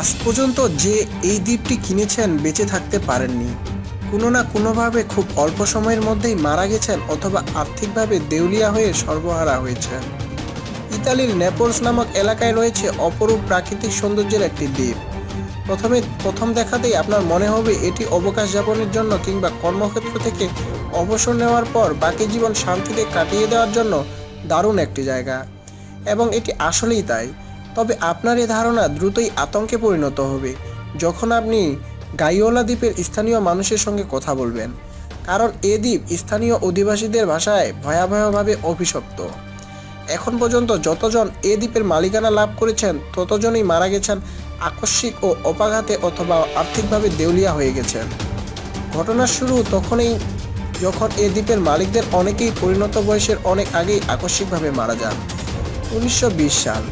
আজ পর্যন্ত যে এই দ্বীপটি কিনেছেন বেঁচে থাকতে পারেননি। কোনো না কোনোভাবে খুব অল্প সময়ের মধ্যেই মারা গেছেন অথবা আর্থিকভাবে দেউলিয়া হয়ে সর্বহারা হয়েছেন। ইতালির নেপলস নামক এলাকায় রয়েছে অপরূপ প্রাকৃতিক সৌন্দর্যের একটি দ্বীপ। প্রথমে প্রথম দেখাতেই আপনার মনে হবে এটি অবকাশ যাপনের জন্য কিংবা কর্মক্ষেত্র থেকে অবসর নেওয়ার পর বাকি জীবন শান্তিতে কাটিয়ে দেওয়ার জন্য দারুণ একটি জায়গা। এবং এটি আসলেই তাই। তবে আপনার এ ধারণা দ্রুতই আতঙ্কে পরিণত হবে। যখন আপনি গাইওলা দ্বীপের স্থানীয় মানুষের সঙ্গে কথা বলবেন, কারণ এ দ্বীপ স্থানীয় অধিবাসীদের ভাষায় ভয়াবহভাবে অভিশপ্ত। এখন পর্যন্ত যতজন এ দ্বীপের মালিকানা লাভ করেছেন, ততজনই মারা গেছেন আকস্মিক ও অপাঘাতে অথবা আর্থিকভাবে দেউলিয়া হয়ে গেছেন। ঘটনার শুরু তখনই যখন এ দ্বীপের মালিকদের অনেকেই পরিণত বয়সের অনেক আগেই আকস্মিকভাবে মারা যান। উনিশশো বিশ সাল।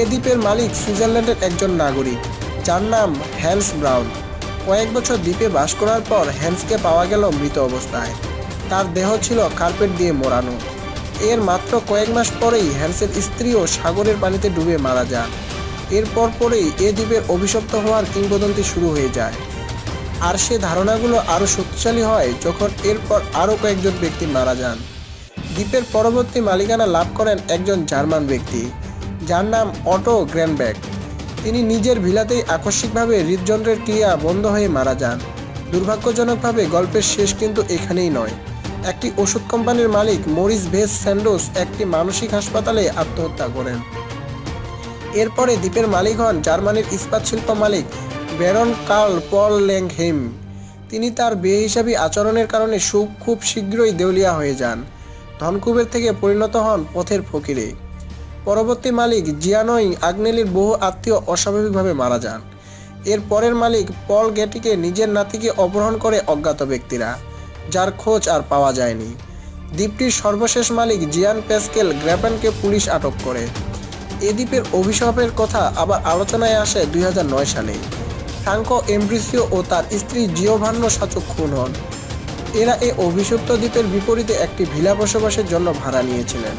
এ দ্বীপের মালিক সুইজারল্যান্ডের একজন নাগরিক, যার নাম হ্যান্স ব্রাউন। কয়েক বছর দ্বীপে বাস করার পর হ্যান্সকে পাওয়া গেল মৃত অবস্থায়। তার দেহ ছিল কার্পেট দিয়ে মোড়ানো। এর মাত্র কয়েক মাস পরেই হ্যান্সের স্ত্রীও সাগরের পানিতে ডুবে মারা যান। এরপর পরেই এ দ্বীপের অভিশপ্ত হওয়ার কিংবদন্তি শুরু হয়ে যায়। আর সে ধারণাগুলো আরও শক্তিশালী হয় যখন এরপর আরও কয়েকজন ব্যক্তি মারা যান। দ্বীপের পরবর্তী মালিকানা লাভ করেন একজন জার্মান ব্যক্তি। যার নাম অটো গ্র্যানব্যাক তিনি নিজের ভিলাতেই আকস্মিকভাবে হৃদযন্ত্রের ক্রিয়া বন্ধ হয়ে মারা যান। দুর্ভাগ্যজনকভাবে গল্পের শেষ কিন্তু এখানেই নয়। একটি ওষুধ কোম্পানির মালিক মরিস ভেস স্যান্ডোস একটি মানসিক হাসপাতালে আত্মহত্যা করেন। এরপরে দ্বীপের মালিক হন জার্মানির ইস্পাত শিল্প মালিক ব্যারন কার্ল পল ল্যাংহেম তিনি তার বেহিসাবি আচরণের কারণে সুখ খুব শীঘ্রই দেউলিয়া হয়ে যান। ধনকুবের থেকে পরিণত হন পথের ফকিরে। পরবর্তী মালিক জিয়ানই আগ্নেলির বহু আত্মীয় অস্বাভাবিকভাবে মারা যান। এর পরের মালিক পল গেটিকে নিজের নাতিকে অপহরণ করে অজ্ঞাত ব্যক্তিরা, যার খোঁজ আর পাওয়া যায়নি। দ্বীপটির সর্বশেষ মালিক জিয়ান প্যাসকেল গ্র্যাপেনকে পুলিশ আটক করে। এ দ্বীপের অভিশাপের কথা আবার আলোচনায় আসে দুই হাজার নয় সালে। ফ্রাঙ্কো এমব্রিসিও ও তার স্ত্রী জিওভান্ন সাচক খুন হন। এরা এ অভিশপ্ত দ্বীপের বিপরীতে একটি ভিলা বসবাসের জন্য ভাড়া নিয়েছিলেন।